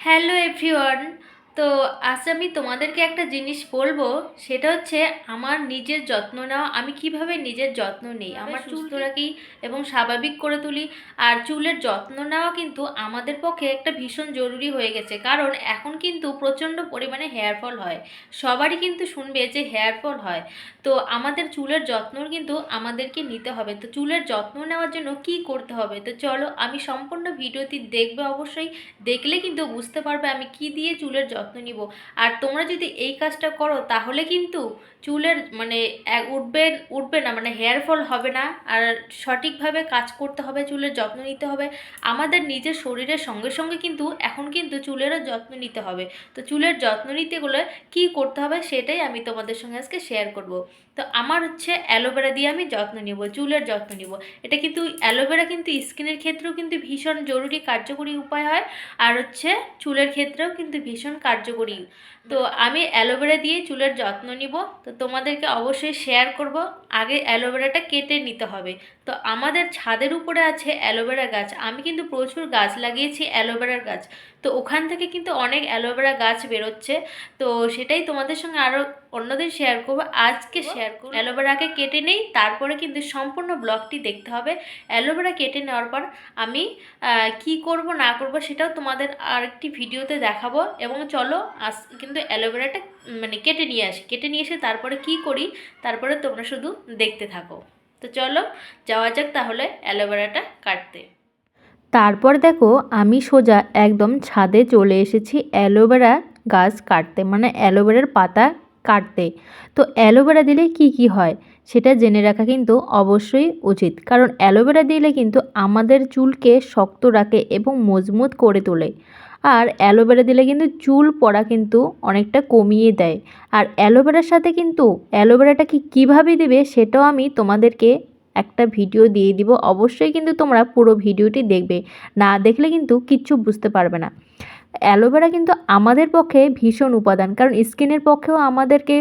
Hello everyone তো আজ আমি তোমাদেরকে একটা জিনিস বলব সেটা হচ্ছে আমার নিজের যত্ন নেওয়া। আমি কীভাবে নিজের যত্ন নিই? আমার সুস্থ রাখি এবং স্বাভাবিক করে তুলি। আর চুলের যত্ন নেওয়া কিন্তু আমাদের পক্ষে একটা ভীষণ জরুরি হয়ে গেছে। কারণ এখন কিন্তু প্রচণ্ড পরিমাণে হেয়ার ফল হয়। সবারই কিন্তু শুনবে যে হেয়ার ফল হয়। তো আমাদের চুলের যত্ন কিন্তু আমাদেরকে নিতে হবে। তো চুলের যত্ন নেওয়ার জন্য কি করতে হবে? তো চলো আমি সম্পূর্ণ ভিডিওটি দেখবে অবশ্যই। দেখলে কিন্তু বুঝতে পারবে আমি কি দিয়ে চুলের যত্ন নিব। আর তোমরা যদি এই কাজটা করো, তাহলে কিন্তু চুলের মানে উঠবে উঠবে না মানে হেয়ার ফল হবে না। আর সঠিকভাবে কাজ করতে হবে, চুলের যত্ন নিতে হবে। আমাদের নিজের শরীরের সঙ্গে সঙ্গে কিন্তু, এখন কিন্তু চুলেরও যত্ন নিতে হবে। তো চুলের যত্ন নিতে গেলে কী করতে হবে, সেটাই আমি তোমাদের সঙ্গে আজকে শেয়ার করব। তো আমার হচ্ছে অ্যালোভেরা দিয়ে আমি যত্ন নিব, চুলের যত্ন নিব। এটা কিন্তু, অ্যালোভেরা কিন্তু স্কিনের ক্ষেত্রেও কিন্তু ভীষণ জরুরি, কার্যকরী উপায় হয়। আর হচ্ছে চুলের ক্ষেত্রেও কিন্তু ভীষণ কার্যকরী। তো আমি অ্যালোভেরা দিয়ে চুলের যত্ন নিব। তো তোমাদেরকে অবশ্যই শেয়ার করব। আগে অ্যালোভেরাটা কেটে নিতে হবে। তো আমাদের ছাদের উপরে আছে অ্যালোভেরা গাছ। আমি কিন্তু প্রচুর গাছ লাগিয়েছি অ্যালোভেরার গাছ। তো ওখান থেকে কিন্তু অনেক অ্যালোভেরা গাছ বেরোচ্ছে। তো সেটাই তোমাদের সঙ্গে আরও অন্যদিন শেয়ার করব। আজকে শেয়ার করব। অ্যালোভেরাকে কেটে নেই তারপরে কিন্তু সম্পূর্ণ ব্লগটি দেখতে হবে। অ্যালোভেরা কেটে নেওয়ার পর আমি কি করব না করব সেটাও তোমাদের আরেকটি ভিডিওতে দেখাবো। এবং চলো আজ কিন্তু অ্যালোভেরাটা মানে কেটে নিয়ে আসি। কেটে নিয়ে এসে তারপরে কি করি তারপরে তোমরা শুধু দেখতে থাকো। তো চলো যাওয়া যাক তাহলে অ্যালোভেরাটা কাটতে। তারপর দেখো আমি সোজা একদম ছাদে চলে এসেছি অ্যালোভেরা গাছ কাটতে। মানে অ্যালোভেরার পাতা কাটতে। তো অ্যালোভেরা দিলে কি কি হয়? সেটা জেনে রাখা কিন্তু অবশ্যই উচিত। কারণ অ্যালোভেরা দিলে কিন্তু আমাদের চুলকে শক্ত রাখে এবং মজবুত করে তোলে। আর অ্যালোভেরা দিলে কিন্তু চুল পড়া কিন্তু অনেকটা কমিয়ে দেয়। আর অ্যালোভেরার সাথে কিন্তু অ্যালোভেরাটা কি কীভাবে দেবে সেটাও আমি তোমাদেরকে একটা ভিডিও দিয়ে দিব। অবশ্যই কিন্তু তোমরা পুরো ভিডিওটি দেখবে। না দেখলে কিন্তু কিচ্ছু বুঝতে পারবে না। অ্যালোভেরা কিন্তু আমাদের পক্ষে ভীষণ উপাদান, কারণ স্কিনের পক্ষেও আমাদেরকে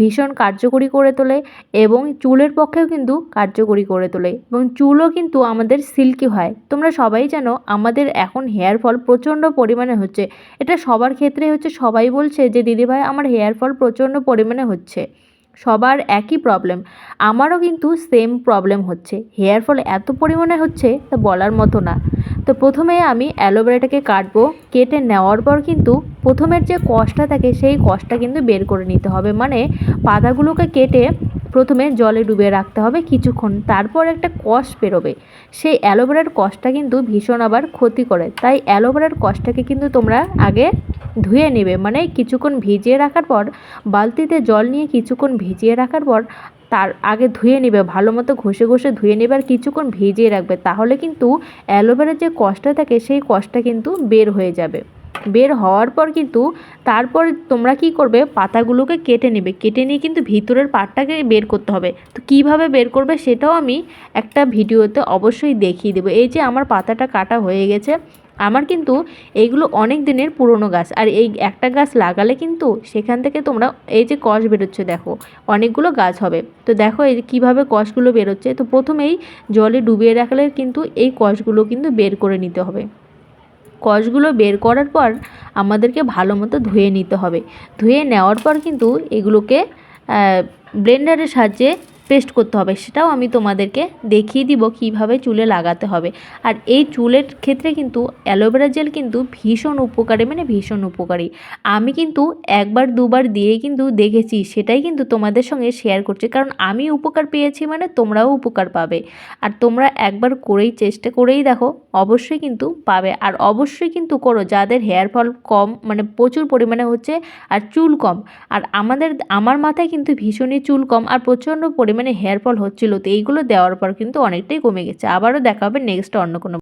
ভীষণ কার্যকরী করে তোলে এবং চুলের পক্ষেও কিন্তু কার্যকরী করে তোলে এবং চুলও কিন্তু আমাদের সিল্কি হয়। তোমরা সবাই জানো আমাদের এখন হেয়ার ফল প্রচণ্ড পরিমাণে হচ্ছে। এটা সবার ক্ষেত্রে হচ্ছে সবাই বলছে যে, দিদিভাই, আমার হেয়ার ফল প্রচণ্ড পরিমাণে হচ্ছে। সবার একই প্রবলেম আমারও কিন্তু সেম প্রবলেম হচ্ছে। হেয়ার ফল এত পরিমাণে হচ্ছে তা বলার মতো না। তো প্রথমে আমি অ্যালোভেরাটাকে কাটবো। কেটে নেওয়ার পর কিন্তু প্রথমের যে কষটা থাকে, সেই কষটা কিন্তু বের করে নিতে হবে। মানে পাতাগুলোকে কেটে প্রথমে জলে ডুবিয়ে রাখতে হবে, কিছুক্ষণ তারপর একটা কষ বেরোবে। সেই অ্যালোভেরার কষটা কিন্তু ভীষণ আবার ক্ষতি করে। তাই অ্যালোভেরার কষটাকে কিন্তু তোমরা আগে ধুয়ে নেবে। মানে কিছুক্ষণ ভিজিয়ে রাখার পর, বালতিতে জল নিয়ে কিছুক্ষণ ভিজিয়ে রাখার পর, তার আগে ধুয়ে নেবে, ভালো মতো ঘষে ঘষে ধুয়ে নেবে আর কিছুক্ষণ ভিজিয়ে রাখবে। তাহলে কিন্তু অ্যালোভেরার যে কষটা থাকে, সেই কষটা কিন্তু বের হয়ে যাবে। বের হওয়ার পর কিন্তু তারপর তোমরা কি করবে? পাতাগুলোকে কেটে নেবে। কেটে নিয়ে কিন্তু ভিতরের পাটটাকে বের করতে হবে। তো কীভাবে বের করবে সেটাও আমি একটা ভিডিওতে অবশ্যই দেখিয়ে দেবো। এই যে আমার পাতাটা কাটা হয়ে গেছে, আমার কিন্তু এইগুলো অনেক দিনের পুরনো গাছ। আর এই একটা গাছ লাগালে কিন্তু সেখান থেকে তোমরা এই যে কষ বেরোচ্ছে দেখো, অনেকগুলো গাছ হবে। তো দেখো এই কীভাবে কষগুলো বেরোচ্ছে। তো প্রথমেই জলে ডুবিয়ে রাখলে কিন্তু এই কষগুলো কিন্তু বের করে নিতে হবে। কষগুলো বের করার পর আমাদেরকে ভালো মতো ধুয়ে নিতে হবে। ধুয়ে নেওয়ার পর কিন্তু এগুলোকে ব্লেন্ডারের সাহায্যে পেস্ট করতে হবে, সেটাও আমি তোমাদেরকে দেখিয়ে দিব কীভাবে চুলে লাগাতে হবে। আর এই চুলের ক্ষেত্রে কিন্তু অ্যালোভেরা জেল কিন্তু ভীষণ উপকারী মানে ভীষণ উপকারী। আমি কিন্তু একবার, দুবার দিয়ে কিন্তু দেখেছি, সেটাই কিন্তু তোমাদের সঙ্গে শেয়ার করছি। কারণ আমি উপকার পেয়েছি মানে তোমরাও উপকার পাবে। আর তোমরা একবার করেই, চেষ্টা করেই দেখো, অবশ্যই কিন্তু পাবে। আর অবশ্যই কিন্তু করো, যাদের হেয়ার ফল কম মানে প্রচুর পরিমাণে হচ্ছে, আর চুল কম। আর আমাদের, আমার মাথায় কিন্তু ভীষণই চুল কম, আর প্রচণ্ড পরিমাণে হেয়ার ফল হচ্ছিল, তো এইগুলো দেওয়ার পর কিন্তু অনেকটাই কমে গেছে। আবারও দেখা হবে নেক্সট অন্য কোনো